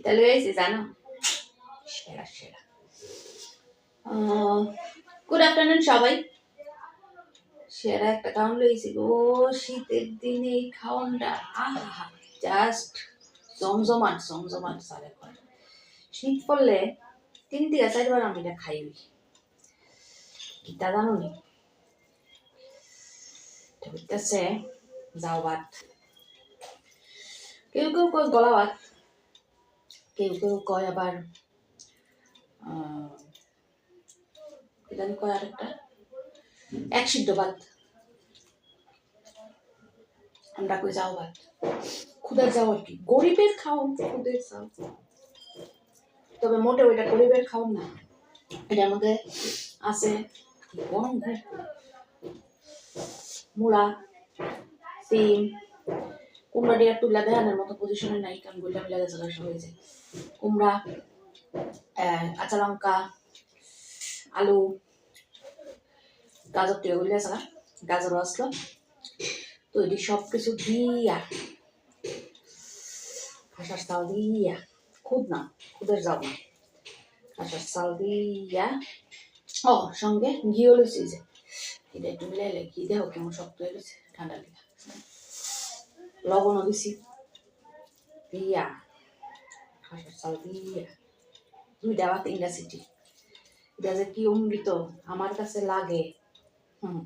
কিতা লই জানো সেরা সেরা গুড আফটারনুন সবাই। সেরা একটা খাওয়ান লইছি গো, শীতের দিনে এই খাওয়ানটা আহা জাস্ট জমজমাট জমজমাট সারে শীত পড়লে তিন থেকে চারবার আমি এটা খাইবি কিতা জানো নি? এটা যাও ভাত কেউ কেউ গলা ভাত কেউ কেউ কয় আবার এক সিদ্ধ ভাত। আমরা কই যাও ভাত। যাও আর কি। গরিবের খুদের তবে মোটে ওইটা গরিবের খাও না। এটার মধ্যে আছে গরম মূলা, সিম, কুমড়া দিয়ে তুলা দেখানোর মতো পজিশনে নাই, কারণ বইটা মিলা গেছে সব হয়েছে কুমড়া কাঁচা লঙ্কা, আলু, গাজর গুলি আছে না? গাজরও আসলো। তো এটি সব কিছু দিয়া খাসার চাল দিয়া, খুদ না, খুদের যাও না। খাসার চাল দিয়া, ও, সঙ্গে ঘিও লইছি যে। এটা একটু মিলাইলে ঘি দেহ কেমন শক্ত হয়ে গেছে, ঠান্ডা লেগে লবণও দিছি, দিয়া। দুইটা বা তিনটা সিটি এটা যে কি অমৃত আমার কাছে লাগে। হুম।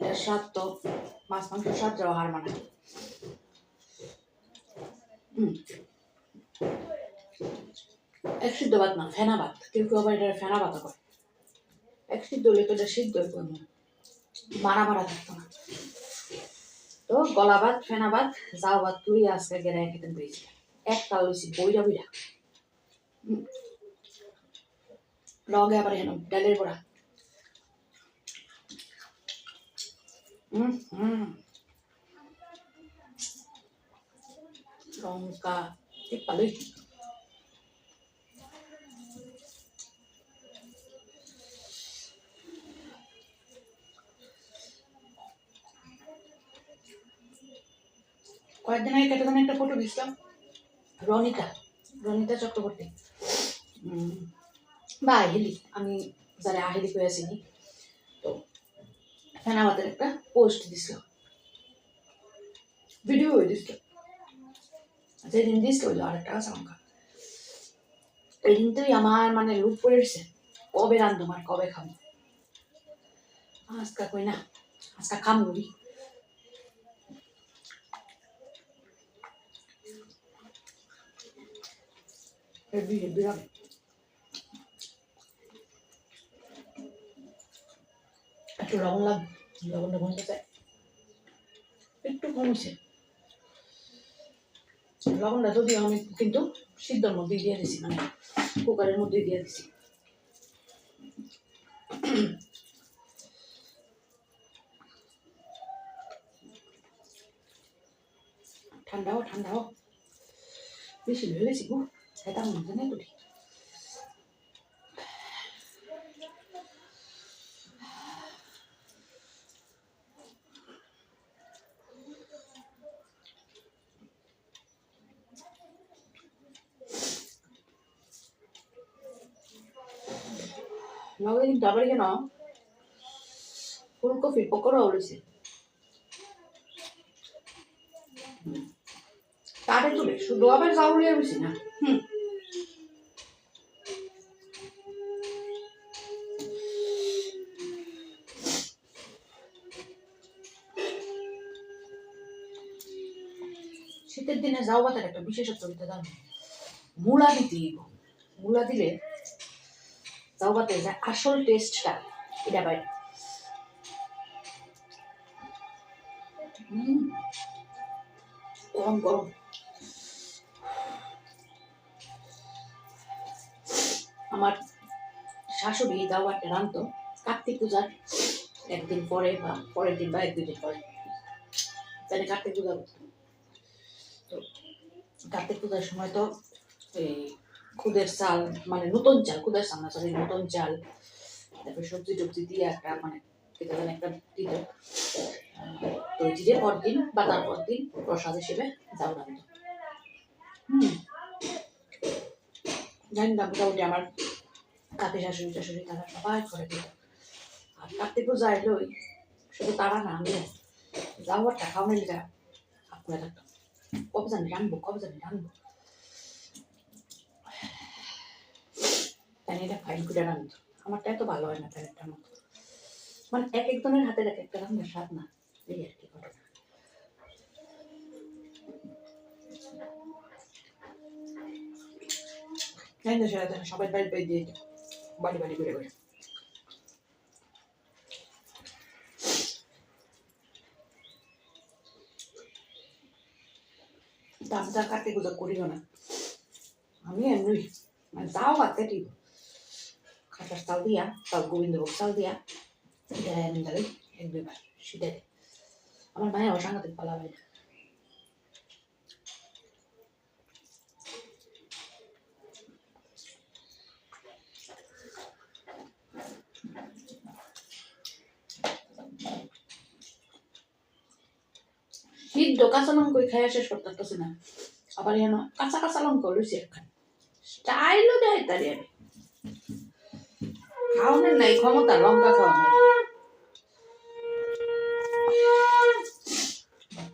এর স্বাদ তো। মাছ, মাংস স্বাদ হার মানে। হুম। এক সিদ্ধ ভাত না, ফেনা ভাত। কেউ কেউ আবার এটা ফেনা ভাত করে। এক সিদ্ধ হলে তো এটা সিদ্ধ মারা মারা থাকতো না। তো গলা ফেনাবাদ, যাওবাদ, তুই আজকে গেড়ে খেতে পেয়েছি একটা লইছি, বইরা বইরা। লগে আবার হেন ডালের বড়া। লঙ্কা ঠিক কয়েকদিন আগে কেটে একটা ফটো দিচ্ছিলাম রনিতা রনিতা চক্রবর্তী। বা আহিলি, আমি যারা আহিলি করে আসিনি। তো এখানে আমাদের একটা পোস্ট দিছিল ভিডিও হয়ে দিছিল যেদিন দিছিল হইল আরেকটা আছে আমাকে এই দিন তুই আমার মানে লুক পড়েছে কবে রান্ধো মানে কবে খাব? আজকা কই না, আজকা খাম করি হেভি হেভি হবে একটু লবণ লাগবে লবণটা চাই একটু কমছে লবণটা যদিও আমি কিন্তু সিদ্ধর মধ্যে দিয়ে দিছি মানে কুকারের মধ্যে দিয়ে দিছি। ঠান্ডা হোক ঠান্ডা হোক বেশি হয়ে গেছি গো সেটা মনে নেই করি লগে কিন্তু আবার কেন? ফুলকপি পকোড়া উড়েছে। তারে তুলে শুধু আবার চাউলিয়ে বেশি না। হুম শীতের দিনে যাও বাতার একটা বিশেষত্ব দিতে দাও মূলা দিতে মূলা দিলে যাও বাতে যে আসল টেস্টটা এটা পাই গরম গরম। আমার শাশুড়ি দাওয়াটা রান্ধতো কার্তিক পূজার একদিন পরে বা পরের দিন বা এক দুদিন পরে। তাহলে কার্তিক পূজা তো কার্তিক পূজার সময় তো এই খুদের চাল মানে নতুন চাল, খুদের চাল না সরি নতুন চাল, তারপর সবজি টবজি দিয়ে একটা মানে কেটে একটা দিত। তো জিরে পরদিন বা তারপর দিন প্রসাদ হিসেবে যাও রাখতো হুম। জানি না, মোটামুটি আমার কাকে শাশুড়ি শাশুড়ি তারা সবাই করে দিত। আর কার্তিক পূজা এলোই শুধু তারা না, আমি যাওয়ার টাকাও নিলে আপনার থাকতাম রানবো কবে রানবো তাই এটা ফাইন করে রাখতো আমারটা এত ভালো হয় না তার একটা মতো। মানে এক একজনের হাতে এক একটা রান্নার স্বাদ না। এই আর কি ঘটনা। সবাই বাড়ি বাড়ি দিয়ে বাড়ি বাড়ি করে করে যা কাটে গুজব করিও না। আমি এমনি মানে তাও কাটতে ঠিক খাটার চাল দিয়া তাও গোবিন্দভোগ চাল দিয়া এটা এমনি এক দুইবার সেটা আমার মায়ের অসাংঘাতিক পালা বাইরে সিদ্ধ কাঁচা লঙ্কা খাইয়া শেষ করতে পারতেছি না। আবার যেন কাঁচা কাঁচা লঙ্কা লইছি একখান। স্টাইলও দেয় তারি আমি। খাওয়ানোর নাই, ক্ষমতা, লঙ্কা খাওয়ানোর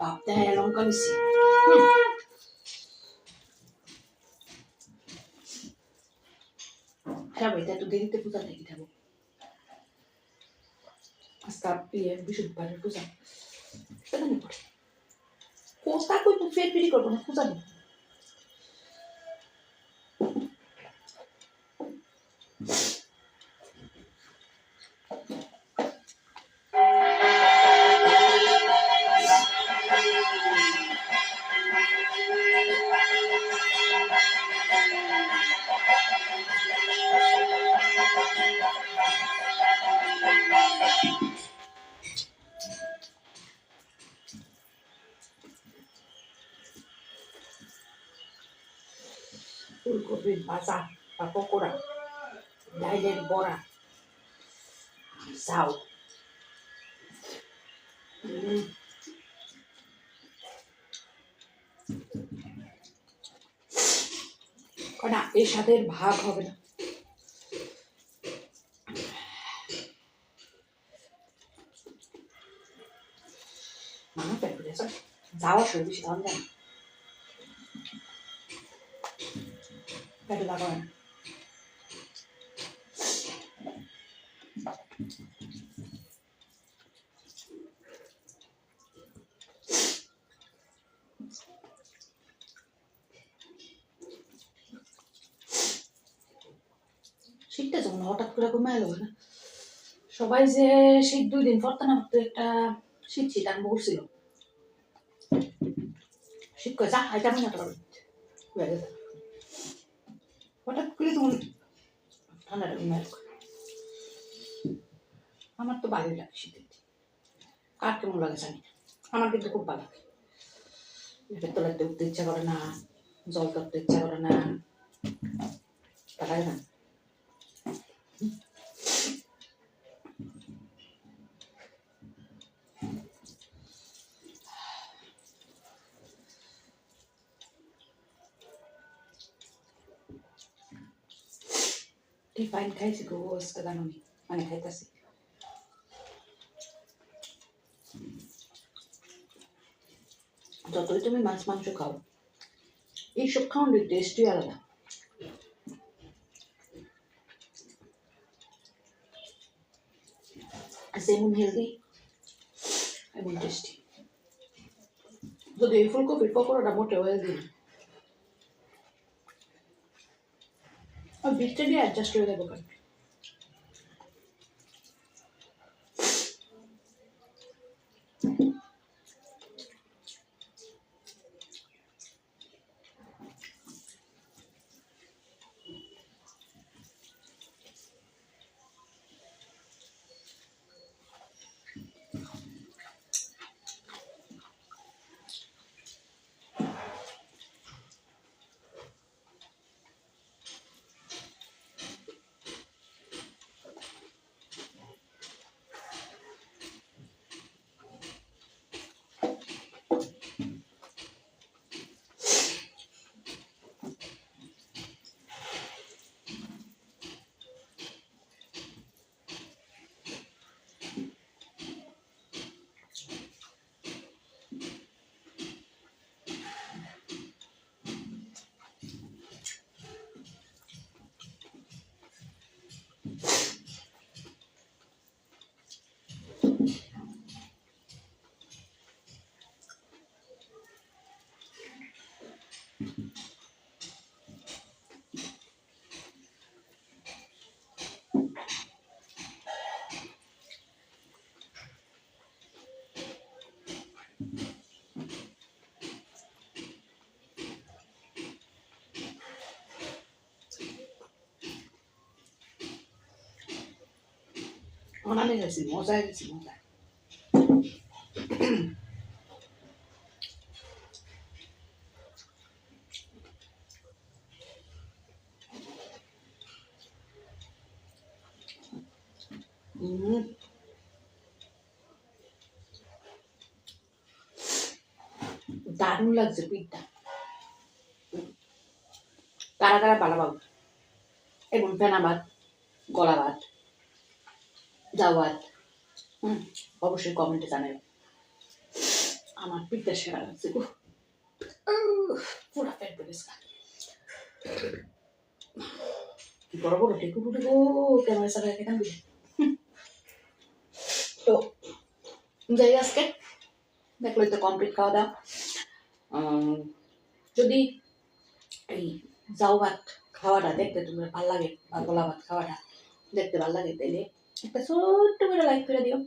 বাপ দেয় লঙ্কা লইছি। হ্যাঁ ভাই একটু দেরিতে পূজা দেখি থাকব আজকে বিয়ে বৃহস্পতিবারের পূজা। সেখানে পড়ে। কোথা কই তো ফের ফেরি করব না পূজা ফুলকপির ভাজা বা পকোড়া, ডাইলের বড়া। চাউ। না এর সাথে ভাগ হবে না। মানুষ পেট ফুটেছে যাওয়া শুরু বেশি দাম দেয় পেটে লাগাবে না শীতটা যখন হঠাৎ করে কমে এলো না, সবাই যে শীত দুই দিন পরতে না পরতে একটা শীত শীত আরম্ভ করছিল। শীত করে যা একটা হয়ে গেছে। হঠাৎ করে তখন ঠান্ডাটা এলো আমার তো বাজে লাগে শীতের কার কেমন লাগে জানি। আমার কিন্তু খুব ভালো লাগে। এটার তলাতে উঠতে ইচ্ছা করে না, জল করতে ইচ্ছা করে না। তাই না? টিফাইন খাইছি গো আজকে জানো নি মানে খাইতেছি যতই তুমি মাছ মাংস খাও এইসব খাওয়ানোর টেস্টই আলাদা যেমন হেলদি এমন টেস্টি যদি এই ফুলকপির পকোড়াটা মোটেও হেলদি না আর বিটটা দিয়ে অ্যাডজাস্ট করে দেবো কারণ এখন আমি গেছি মজায় গেছি মজায় হুম দারুণ লাগছে পিঠটা কারা কারা পালা পাবো এবং ফেনা ভাত গলা ভাত ভাত হুম। অবশ্যই কমেন্টে জানাবে আমার পিঠটা সেরা লাগছে গো পুরা পেট বেড়েছে কি বড় বড় টেকু টুটু গো ক্যামেরা কেন দিলে তো যাই আজকে। দেখলোই তো কমপ্লিট খাওয়া দাওয়া। যদি এই জাউ ভাত খাওয়াটা দেখতে তোমার ভালো লাগে বা গোলা ভাত খাওয়াটা দেখতে ভালো লাগে তাইলে একটা ছোট্ট করে লাইক করে দিও।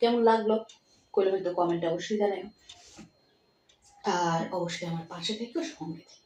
কেমন লাগল? করলে হয়তো কমেন্টে অবশ্যই জানাও আর অবশ্যই আমার পাশে থেকেও সঙ্গে